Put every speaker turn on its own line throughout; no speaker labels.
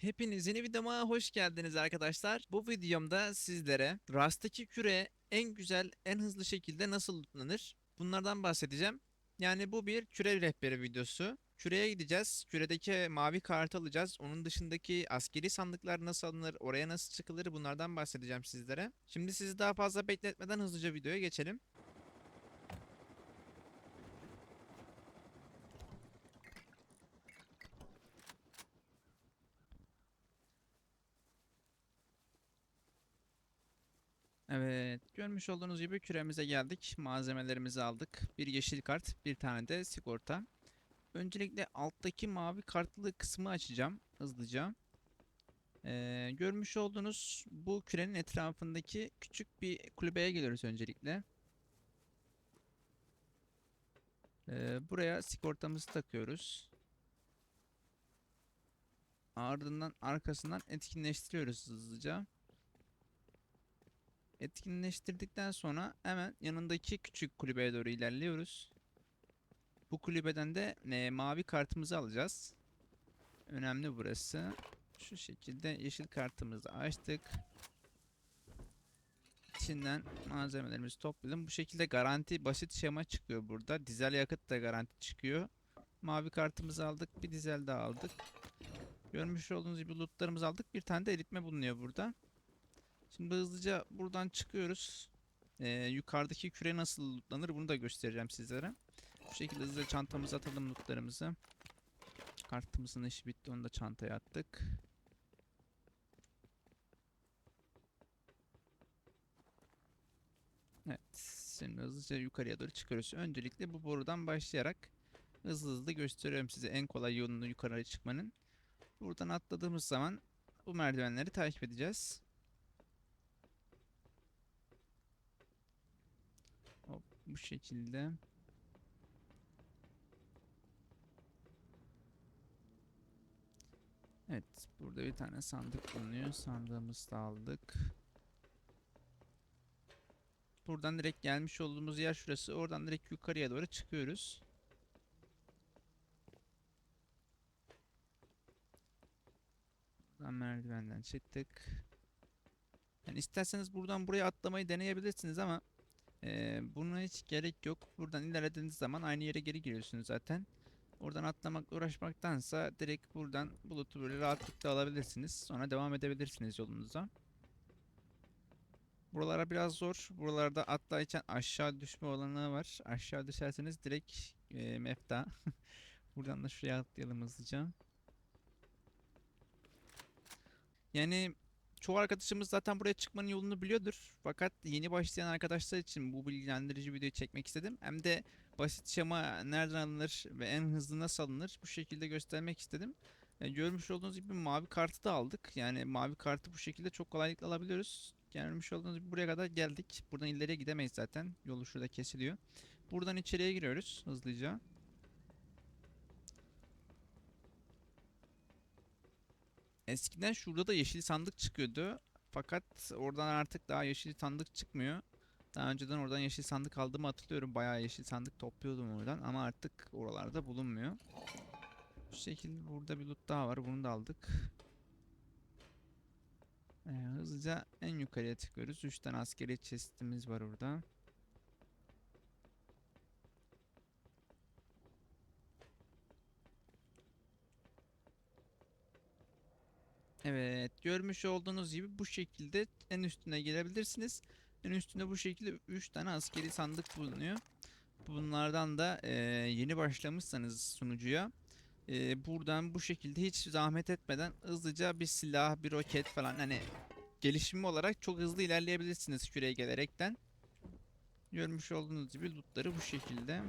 Hepiniz yeni videoma hoş geldiniz arkadaşlar. Bu videomda sizlere Rust'taki küre en güzel, en hızlı şekilde nasıl lootlanır? Bunlardan bahsedeceğim. Yani bu bir küre rehberi videosu. Küreye gideceğiz. Küredeki mavi kartı alacağız. Onun dışındaki askeri sandıklar nasıl alınır, oraya nasıl çıkılır bunlardan bahsedeceğim sizlere. Şimdi sizi daha fazla bekletmeden hızlıca videoya geçelim. Evet, görmüş olduğunuz gibi küremize geldik. Malzemelerimizi aldık. Bir yeşil kart, bir tane de sigorta. Öncelikle alttaki mavi kartlı kısmı açacağım hızlıca. Ee, görmüş olduğunuz bu kürenin etrafındaki küçük bir kulübeye geliyoruz öncelikle. Ee, buraya sigortamızı takıyoruz. Ardından arkasından etkinleştiriyoruz hızlıca. Etkinleştirdikten sonra hemen yanındaki küçük kulübeye doğru ilerliyoruz. Bu kulübeden de e, mavi kartımızı alacağız. Önemli burası. Şu şekilde yeşil kartımızı açtık. İçinden malzemelerimizi toplayalım. Bu şekilde garanti basit şema çıkıyor burada. Dizel yakıt da garanti çıkıyor. Mavi kartımızı aldık. Bir dizel daha aldık. Görmüş olduğunuz gibi lootlarımızı aldık. Bir tane de eritme bulunuyor burada. Şimdi hızlıca buradan çıkıyoruz. Ee, yukarıdaki küre nasıl lootlanır bunu da göstereceğim sizlere. Bu şekilde hızlıca çantamıza atalım lootlarımızı. Kartımızın işi bitti onu da çantaya attık. Evet. Şimdi hızlıca yukarıya doğru çıkıyoruz. Öncelikle bu borudan başlayarak hızlı hızlı gösteriyorum size en kolay yolunu yukarıya çıkmanın. Buradan atladığımız zaman bu merdivenleri takip edeceğiz. Hop, bu şekilde. Evet, burada bir tane sandık bulunuyor. Sandığımızı da aldık. Buradan direkt gelmiş olduğumuz yer şurası. Oradan direkt yukarıya doğru çıkıyoruz. Buradan merdivenden çıktık. Yani isterseniz buradan buraya atlamayı deneyebilirsiniz ama ee, buna hiç gerek yok. Buradan ilerlediğiniz zaman aynı yere geri giriyorsunuz zaten. Oradan atlamak uğraşmaktansa direkt buradan bulutu böyle rahatlıkla alabilirsiniz. Sonra devam edebilirsiniz yolunuza. Buralara biraz zor. Buralarda atlayırken aşağı düşme olanağı var. Aşağı düşerseniz direkt e, mefta. buradan da şuraya atlayalım hızlıca. Yani çoğu arkadaşımız zaten buraya çıkmanın yolunu biliyordur. Fakat yeni başlayan arkadaşlar için bu bilgilendirici videoyu çekmek istedim. Hem de basit şema nereden alınır ve en hızlı nasıl alınır bu şekilde göstermek istedim. E, görmüş olduğunuz gibi mavi kartı da aldık. Yani mavi kartı bu şekilde çok kolaylıkla alabiliyoruz. Görmüş olduğunuz gibi buraya kadar geldik. Buradan ileriye gidemeyiz zaten. Yolu şurada kesiliyor. Buradan içeriye giriyoruz hızlıca. Eskiden şurada da yeşil sandık çıkıyordu. Fakat oradan artık daha yeşil sandık çıkmıyor. Daha önceden oradan yeşil sandık aldığımı hatırlıyorum. Bayağı yeşil sandık topluyordum oradan ama artık oralarda bulunmuyor. Bu şekilde burada bir loot daha var. Bunu da aldık. Ee, hızlıca en yukarıya tıklıyoruz. 3 tane askeri chestimiz var orada. Evet, görmüş olduğunuz gibi bu şekilde en üstüne gelebilirsiniz. En üstünde bu şekilde 3 tane askeri sandık bulunuyor. Bunlardan da e, yeni başlamışsanız sunucuya e, buradan bu şekilde hiç zahmet etmeden hızlıca bir silah, bir roket falan hani gelişimi olarak çok hızlı ilerleyebilirsiniz küreye gelerekten. Görmüş olduğunuz gibi lootları bu şekilde.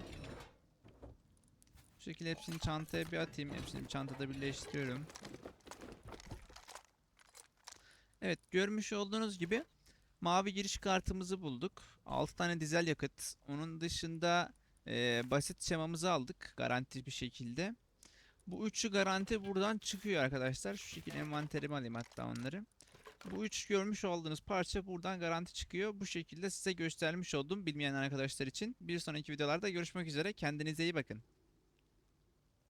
Bu şekilde hepsini çantaya bir atayım. Hepsini bir çantada birleştiriyorum. Evet görmüş olduğunuz gibi mavi giriş kartımızı bulduk. 6 tane dizel yakıt. Onun dışında e, basit şemamızı aldık garanti bir şekilde. Bu üçü garanti buradan çıkıyor arkadaşlar. Şu şekilde envanterime alayım hatta onları. Bu üç görmüş olduğunuz parça buradan garanti çıkıyor. Bu şekilde size göstermiş oldum bilmeyen arkadaşlar için. Bir sonraki videolarda görüşmek üzere. Kendinize iyi bakın.